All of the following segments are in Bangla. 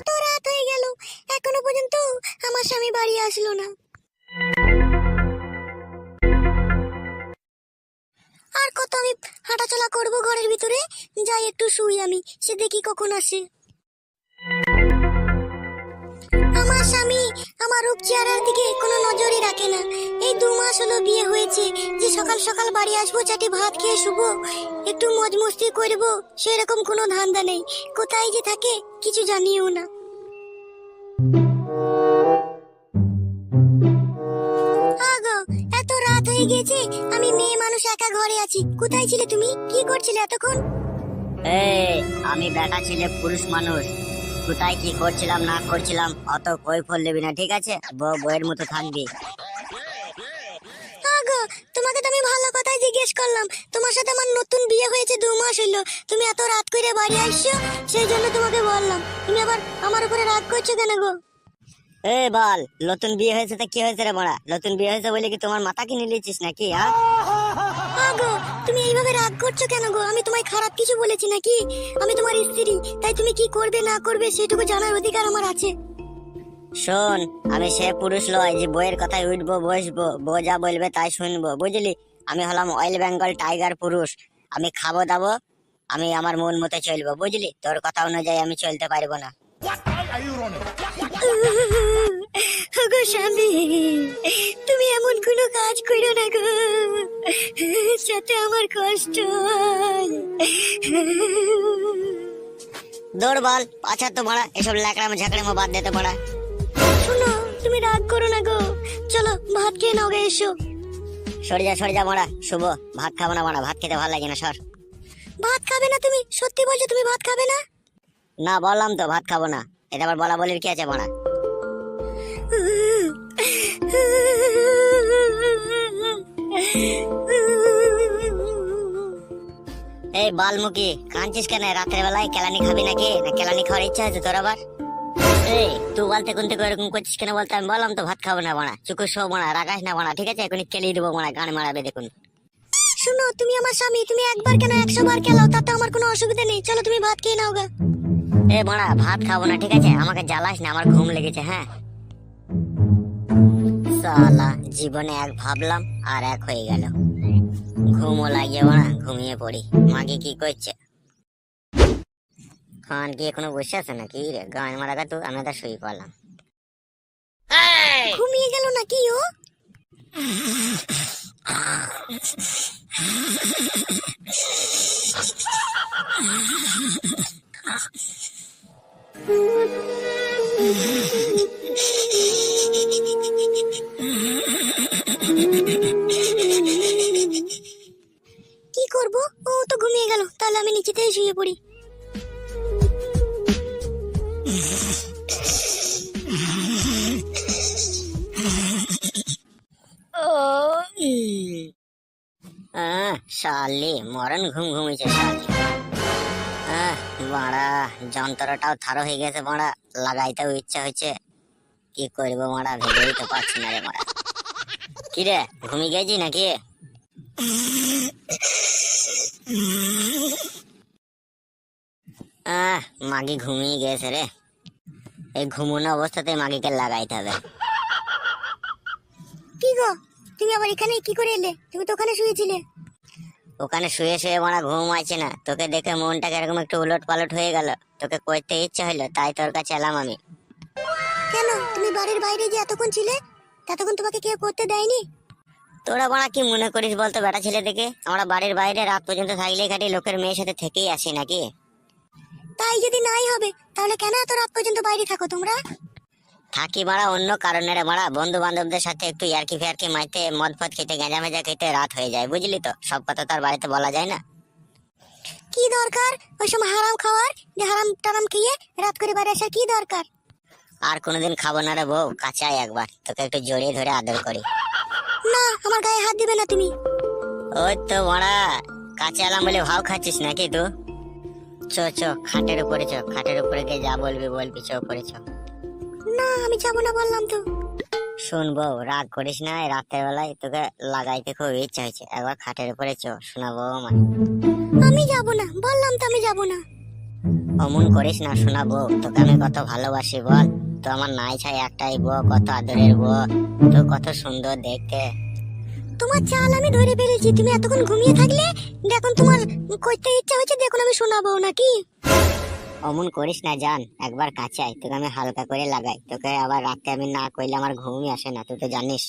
কত রাত হয়ে গেল। এখনও পর্যন্ত আমার স্বামী বাড়ি আসলো না। আর কত আমি হাঁটাচলা করব ঘরের ভিতরে? যাই একটু শুই আমি, সে দেখি কখন আসে। রূপ চেহারার দিকে কোনো নজরই রাখে না। এই দু মাস হলো বিয়ে হয়েছে। যে সকাল সকাল বাড়ি আসব, চাটি ভাত খেয়ে শুবো, একটু মজ মস্তি করব, সেরকম কোনো ধান্দা নেই। কোথায় যে থাকে, কিছু জানিও না। এত রাত হয়ে গেছে, আমি মেয়ে মানুষ একা ঘরে আছি। কোথায় ছিলে তুমি? কি করছিলে এতক্ষণ? এই, আমি বেটা ছেলে পুরুষ মানুষ। কোথায় কি করছিলাম না করছিলাম অত কই ফল দেবি না ঠিক আছে? বউ বইয়ের মতো থাকবি। তোমাকে তো আমি ভালো কথাই জিজ্ঞেস করলাম। তোমার সাথে আমার নতুন বিয়ে হয়েছে দু মাস হইল। তুমি এত রাত করে বাড়ি আসছো সেই জন্য তোমাকে বললাম। তুমি আবার আমার উপরে রাগ করছ কেন গো? এ বল নতুন বিয়ে হয়েছে তো কি হয়েছে রে বড়া? নতুন বিয়ে হয়েছে বলে কি তোমার মাথা কিনে নিয়েছিস নাকি হ্যাঁ তুমি এইভাবে রাগ করছ কেন গো? আমি তোমায় খারাপ কিছু বলেছি নাকি? আমি তোমার স্ত্রী তাই তুমি কি করবে না করবে সেটুকু জানার অধিকার আমার আছে। শোন আমি সে পুরুষ লয় যে বইয়ের কথায় উঠবো বসবো বউ যা বলবে তাই শুনব বুঝলি? আমি হলাম অয়েল বেঙ্গল টাইগার পুরুষ। আমি খাব দাবো আমি আমার মন মতো চলবো বুঝলি? তোর কথা অনুযায়ী আমি চলতে পারব না। তুমি এমন কোনো কাজ করো না গো। যাতে আমার কষ্ট হয়। দৌড় বল আচ্ছা তো বড়া এসব ল্যাকড়ামো ঝাঁকড়ামো বাদ দিতে পড়া শোনো তুমি রাগ করো না গো চলো ভাত খেয়ে নাও গে এসো সরে যা সরে যা মরা শুভ ভাত খাব না মরা ভাত খেতে ভালো লাগে না সর ভাত খাবে না তুমি সত্যি বলছো তুমি ভাত খাবে না না বললাম তো ভাত খাব না এটা আবার বলা বলির কি আছে মরা এই বালমুখী কাঁদছিস কেন? রাত্রে বেলায় কেলানি খাবি নাকি? না কেলানি খাওয়ার ইচ্ছা আছে তোর আবার? এই তুই বলতে কোন থেকে এরকম করছিস কেন বলতে? আমি বললাম তো ভাত খাব না বানা চুকুর শো বানা রাগাস না বানা ঠিক আছে? এখনই কেলিয়ে দেবো বানা গান মারাবে দেখুন। শোনো তুমি আমার স্বামী তুমি একবার কেন একশো বার খেলাও তাতে আমার কোনো অসুবিধা নেই। চলো তুমি ভাত খেয়ে নাও গা। এ বানা ভাত খাব না ঠিক আছে? আমাকে জ্বালাস না আমার ঘুম লেগেছে হ্যাঁ? সালা জীবনে এক ভাবলাম আর এক হয়ে গেল। ঘুমও লাগিয়ে ওরা ঘুমিয়ে পড়ি। মাকে কি করছে? খান কি এখনও বসে আছে নাকি? রে গান মারা তো আমি তা শুয়ে পড়লাম। ঘুমিয়ে গেল নাকি ও? শুয়ে পড়ি। শালি, মরণ ঘুম ঘুমিয়েছে শালি। বাড়া, যন্ত্রটাও থারো হয়ে গেছে বাড়া, লাগাইতেও ইচ্ছা হচ্ছে কি করব মারা ভেবেই তো পারছি না রে মারা কি রে, ঘুমিয়ে গেছি নাকি? আহ মাগি ঘুমিয়ে গেছে রে। এই ঘুমোনো অবস্থাতে মাগিকে লাগাইতে হবে। কি গো? তুমি আবার এখানে কি করে এলে? তুমি তো ওখানে শুয়েছিলে। ওখানে শুয়ে শুয়ে মারা ঘুম আছে না। তোকে দেখে মনটা এরকম একটু উলট পালট হয়ে গেল। তোকে করতে ইচ্ছা হলো তাই তোর কাছে এলাম আমি। কেন? তুমি বাড়ির বাইরে যে এতক্ষণ ছিলে ততক্ষণ তোমাকে কেউ করতে দেয়নি? তোরা বাড়া কি মনে করিস বলতো বেটা ছেলে দেখে? আমরা বাড়ির বাইরে রাত পর্যন্ত থাকলেই খাটি লোকের মেয়ের সাথে থেকেই আসি নাকি? তাই যদি নাই হবে তাহলে কেন এত রাত পর্যন্ত বাইরে থাকো তোমরা? থাকি মারা অন্য কারণে রে মারা বন্ধু বান্ধবদের সাথে একটু ইয়ারকি ফিয়ারকি মাইতে মদ ফদ খেতে গেঁজা মেজা খেতে রাত হয়ে যায় বুঝলি তো? সব কথা তো আর বাড়িতে বলা যায় না। কি দরকার? ওই সময় হারাম খাওয়ার যে হারাম টারাম খেয়ে রাত করে বাইরে আসার কি দরকার? আর কোনোদিন খাব না রে বউ কাঁচাই একবার তোকে একটু জড়িয়ে ধরে আদর করি। না আমার গায়ে হাত দিবে না তুমি। ওই তো মারা কাছে এলাম বলে ভাও খাচ্ছিস নাকি তো চ চ খাটের উপরে চ খাটের উপরে গিয়ে যা বলবি বলবি চ উপরে চ। না আমি যাব না বললাম তো। শুনব রাগ করিস না এই রাতের বেলায় তোকে লাগাইতে খুব ইচ্ছা হয়েছে। একবার খাটের উপরে চ শোনাবো আমার। আমি যাব না বললাম তো আমি যাব না। অমন করিস না শোনা বউ তোকে আমি কত ভালোবাসি বল। তো আমার নাই ছাই একটাই বউ কত আদরের বউ তো কত সুন্দর দেখতে। তোমার চাল আমি ধরে ফেলেছি। তুমি এতক্ষণ ঘুমিয়ে থাকলে দেখুন তোমার করতে ইচ্ছা হচ্ছে দেখুন আমি শোনাবো নাকি। অমন করিস না জান একবার কাছে আয় তোকে আমি হালকা করে লাগাই। তোকে আবার রাতে আমি না কইলে আমার ঘুমই আসে না তুই তো জানিস।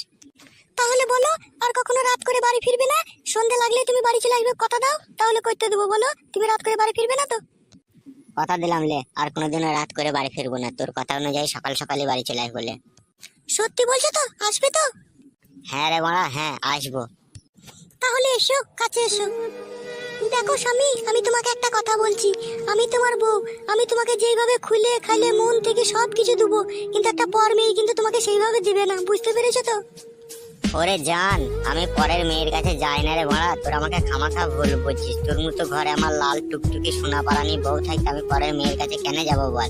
তাহলে বলো আর কখনো রাত করে বাড়ি ফিরবে না? সন্ধে লাগলে তুমি বাড়ি চলে আসবে কথা দাও তাহলে করতে দেবো বলো। তুমি রাত করে বাড়ি ফিরবে না তো? কথা দিলাম লে আর কোনোদিনও রাত করে বাড়ি ফিরবো না তোর কথা অনুযায়ী সকাল সকালে বাড়ি চলে আসব সত্যি বলছো তো? আসবে তো? হ্যাঁ রে মারা হ্যাঁ আসব। তাহলে এসো, কাছে এসো। দেখো স্বামী, আমি তোমাকে একটা কথা বলছি। আমি তোমার বউ, আমি তোমাকে যেইভাবে খুলে খাইলে মন থেকে সব কিছু দেবো, কিন্তু একটা পর মেয়ে কিন্তু তোমাকে সেইভাবে দিবে না, বুঝতে পেরেছ তো? ওরে জান, আমি পরের মেয়ের কাছে যাই না রে মারা, তোর আমাকে খামাখা ভুল বুঝছিস। তোর মতো ঘরে আমার লাল টুকটুকি সোনা পারানি বউ থাকতে আমি পরের মেয়ের কাছে কেন যাব বল?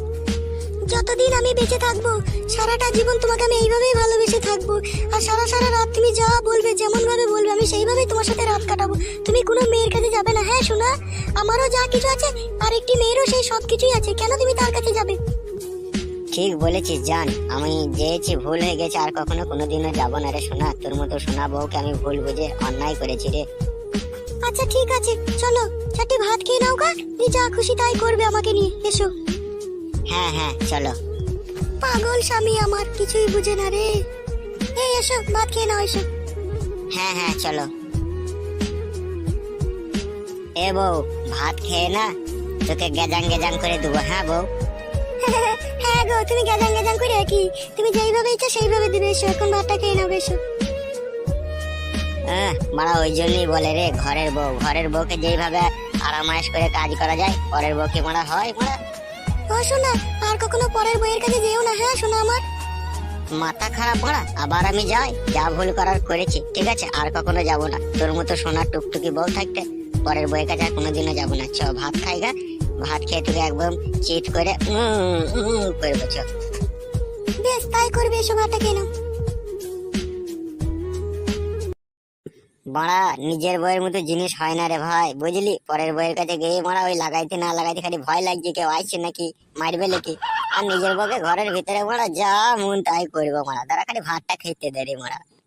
যতদিন আমি বেঁচে থাকব সারাটা জীবন তোমাকে আমি এইভাবেই ভালোবেসে থাকব। আর সারা সারা রাত তুমি যা বলবে যেমন ভাবে বলবে আমি সেইভাবেই তোমার সাথে রাত কাটাবো। তুমি কোনো মেয়ের কাছে যাবে না হ্যাঁ শোনা আমারও যা কিছু আছে আর একটি মেয়েরও সেই সব কিছুই আছে। কেন তুমি তার কাছে যাবে? ঠিক বলেছিস জান। আমি যেয়েছি ভুল হয়ে গেছে আর কখনো কোনোদিনও যাব না রে সোনা। তোর মতো সোনা বউকে আমি ভুল বুঝে অন্যায় করেছি রে। আচ্ছা ঠিক আছে। চলো চারটে ভাত খেয়ে নাও গা। যা খুশি তাই করবে আমাকে নিয়ে। এসো। হ্যাঁ হ্যাঁ। চলো। পাগল স্বামী আমার কিছুই বুঝে না রে। এই এসো ভাত খেয়ে নাও এসো। হ্যাঁ হ্যাঁ চলো। এ বউ ভাত খেয়ে না? তোকে গেজাং গেজাং করে দেবো হ্যাঁ বউ? হ্যাঁ গো তুমি গেজাং গেজাং করে কি তুমি যেইভাবে ইচ্ছা সেইভাবে দিবে এসো এখন ভাতটা খেয়ে নাও এসো। হ্যাঁ মারা ওই জন্যই বলে রে ঘরের বউ ঘরের বউকে যেইভাবে আরামায়েশ করে কাজ করা যায় পরের বউকে মারা হয় মারা। ও শোনা আর কখনো পরের বইয়ের কাছে যেও না হ্যাঁ শোনা আমার? মাথা খারাপ পড়া আবার আমি যাই যা ভুল করার করেছি ঠিক আছে আর কখনো যাব না। তোর মতো সোনার টুকটুকি বউ থাকতে পরের বইয়ের কাছে আর কোনোদিনও যাব না। চ ভাত খাই গা ভাত খেয়ে তোকে একদম চিট করে উম, উম করব চ। বেশ তাই করবে এসো ভাতটা খেয়ে বাড়া নিজের বইয়ের মতো জিনিস হয় না রে ভাই, বুঝলি? পরের বইয়ের কাছে গিয়ে মারা ওই লাগাইতে না লাগাইতে খালি ভয় লাগছে, কেউ আইছে নাকি, মারবে নাকি? আর নিজের বউকে ঘরের ভিতরে মারা যা মন তাই করব মারা তারা খালি ভাতটা খেতে দেয় মরা মারা।